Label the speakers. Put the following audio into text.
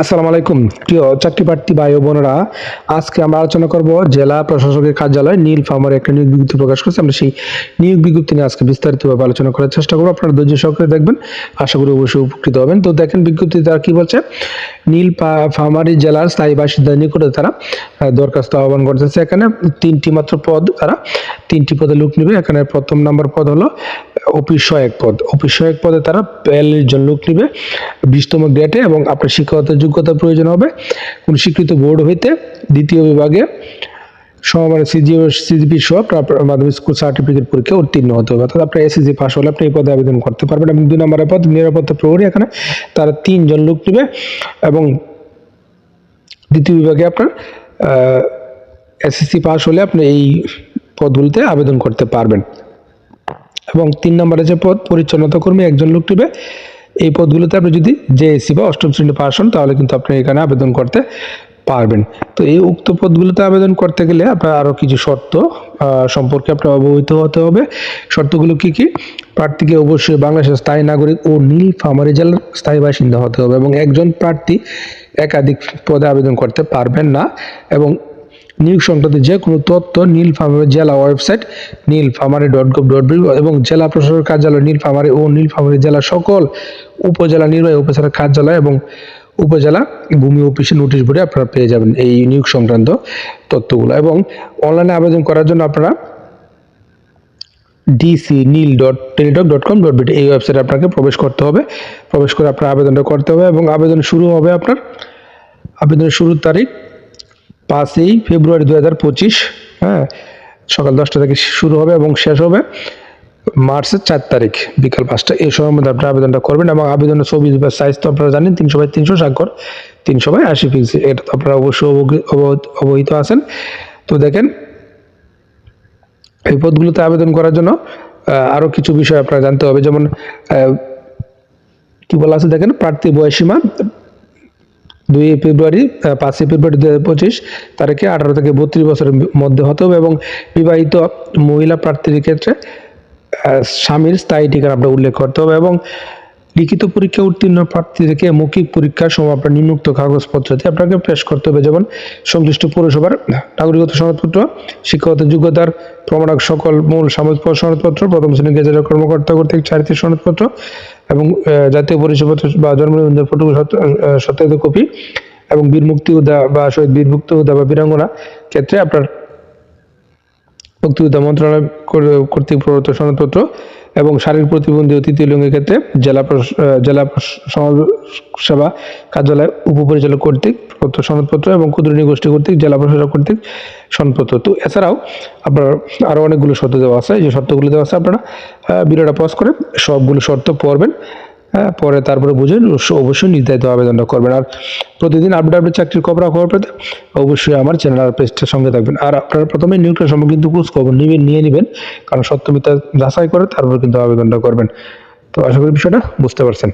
Speaker 1: আসসালামু আলাইকুম। প্রিয় চাকরি প্রার্থী ভাই বোনেরা, আজকে আমরা আলোচনা করব জেলা প্রশাসকের কার্যালয় নীল ফার্মার একটা নিয়োগ বিজ্ঞপ্তি প্রকাশ করেছে। আমরা সেই নিয়োগ বিজ্ঞপ্তি নিয়ে আজকে বিস্তারিতভাবে আলোচনা করার চেষ্টা করব। আপনারা ধৈর্য সহকারে দেখবেন। আশা করি অবশ্যই উপকৃত হবেন। তো দেখেন বিজ্ঞপ্তি তারা কি বলছে, নীল ফার্মারি জেলার স্থায়ী বাসিন্দার নিকটে তারা দরখাস্ত আহ্বান করতেছে। এখানে তিনটি মাত্র পদ তারা, তিনটি পদে লোক নেবে। এখানে প্রথম নাম্বার পদ হলো অফিস সহায়ক পদ। অফিস সহায়ক পদে তারা বিয়াল্লিশ জন্য লোক নেবে, বিশতম গ্রেডে এবং আপনার শিক্ষাগত যোগ্যতার প্রয়োজন হবে। কোন স্বীকৃত বোর্ড হইতে দ্বিতীয় বিভাগে সমমানের সিজিও সিজিপি সহ মাধ্যমিক স্কুল সার্টিফিকেট পরীক্ষা উত্তীর্ণ হতে হবে। অর্থাৎ আপনার এসএসজি পাস হলে আপনি এই পদে আবেদন করতে পারবেন এবং দুই নম্বরের পদ নিরাপত্তা প্রহরী। এখানে তারা তিনজন লোক নেবে এবং দ্বিতীয় বিভাগে আপনার এসএসসি পাস হলে আপনি এই পদগুলিতে আবেদন করতে পারবেন। এবং তিন নম্বরে যে পদ, পরিচ্ছন্নতা কর্মী একজন লোক নেবে। এই পদগুলোতে আপনি যদি জেএসসি বা অষ্টম শ্রেণি পাস হন, তাহলে কিন্তু আপনি এখানে আবেদন করতে পারবেন। তো এই উক্ত পদগুলোতে আবেদন করতে গেলে আপনার আরও কিছু শর্ত সম্পর্কে আপনার অবহিত হতে হবে। শর্তগুলো কি কি? প্রার্থীকে অবশ্যই বাংলাদেশের স্থায়ী নাগরিক ও নীল ফার্মারি জেলার স্থায়ী বাসিন্দা হতে হবে এবং একজন প্রার্থী একাধিক পদে আবেদন করতে পারবেন না এবং নিয়োগ সংক্রান্ত যে কোনো তথ্য নীল ফার্মারি জেলা website Nilphamari dot gov dot এবং জেলা প্রশাসক কার্যালয় নীল ফার্মারি ও নীল ফার্মারি জেলা সকল উপজেলা নির্বাহী অফিসারের কার্যালয় এবং উপজেলা ভূমি অফিসে নোটিশ বোর্ডে আপনারা পেয়ে যাবেন এই নিয়োগ সংক্রান্ত তথ্যগুলো। এবং অনলাইনে আবেদন করার জন্য আপনারা DC Nil dot Teletalk dot com dot BD এই ওয়েবসাইটে আপনাকে প্রবেশ করতে হবে। প্রবেশ করে আপনার আবেদনটা করতে হবে এবং আবেদন শুরু হবে আপনার, আবেদনের শুরুর তারিখ পাঁচই ফেব্রুয়ারি দু হাজার পঁচিশ হ্যাঁ সকাল দশটা থেকে শুরু হবে এবং শেষ হবে মার্চের চার তারিখ, বিকাল পাঁচটা। এই সময়ের মধ্যে আপনি আবেদনটা করবেন এবং আবেদনের ছবি বা সাইজ তো আপনারা জানেন, তিনশো বাই তিনশো স্বাক্ষর তিনশো বাই আশি পিক্সেল এটা তো আপনারা অবশ্যই অবহিত- আছেন। তো দেখেন, এই পদগুলোতে আবেদন করার জন্য আরও কিছু বিষয় আপনারা জানতে হবে। যেমন কি বলা আছে দেখেন, প্রার্থী বয়সীমা দুই ফেব্রুয়ারি পাঁচই ফেব্রুয়ারি দু হাজার পঁচিশ তারিখে আঠারো থেকে বত্রিশ বছরের মধ্যে হতে হবে এবং বিবাহিত মহিলা প্রার্থীর ক্ষেত্রে স্বামীর স্থায়ী ঠিকানা আপনার উল্লেখ করতে হবে এবং লিখিত পরীক্ষা উত্তীর্ণ প্রার্থীদেরকে মৌখিক পরীক্ষার সময় আপনার নিম্নোক্ত কাগজপত্রতে আপনাকে পেশ করতে হবে। যেমন, সংশ্লিষ্ট পৌরসভার নাগরিকত্ব সনদপত্র, শিক্ষাগত যোগ্যতার প্রমাণক সকল মূল সাময়িক সনদপত্র, প্রথম শ্রেণি গেজেটের কর্মকর্তা কর্তৃক চারিত্রিক সনদপত্র এবং জাতীয় পরিচয়পত্র বা জন্ম ফটো সত্যায়িত কপি এবং বীর মুক্তি উদা বা শহীদ বীর মুক্তি উদা বা বীরাঙ্গনা ক্ষেত্রে আপনার মুক্তিযোদ্ধা মন্ত্রণালয় কর- কর্তৃক প্রদত্ত সনদপত্র এবং শারীরিক প্রতিবন্ধী ও তৃতীয় ক্ষেত্রে জেলা জেলা সমাজ সেবা কার্যালয় উপপরিচালক কর্তৃক সনদপত্র এবং ক্ষুদ্র গোষ্ঠী কর্তৃক, জেলা প্রশাসক কর্তৃক সনদপত্র। তো এছাড়াও আপনার আরও অনেকগুলো শর্ত দেওয়া আছে। যে শর্তগুলো দেওয়া আছে আপনারা ভিডিওটা পজ করে সবগুলো শর্ত পড়বেন। হ্যাঁ পরে তারপরে বুঝেন অবশ্য- অবশ্যই নির্ধারিত আবেদনটা করবেন আর প্রতিদিন আপডেট আপডেট চাকরির খবর খবর পেতে অবশ্যই আমার চ্যানেল আর পেজটার সঙ্গে থাকবেন। আর আপনারা প্রথমে নিয়োগটা সম্পর্কে কিন্তু খোঁজ খবর নিবেন নিয়ে নেবেন, কারণ সত্যমিতা যাচাই করে তারপর কিন্তু আবেদনটা করবেন। তো আশা করি বিষয়টা বুঝতে পারছেন।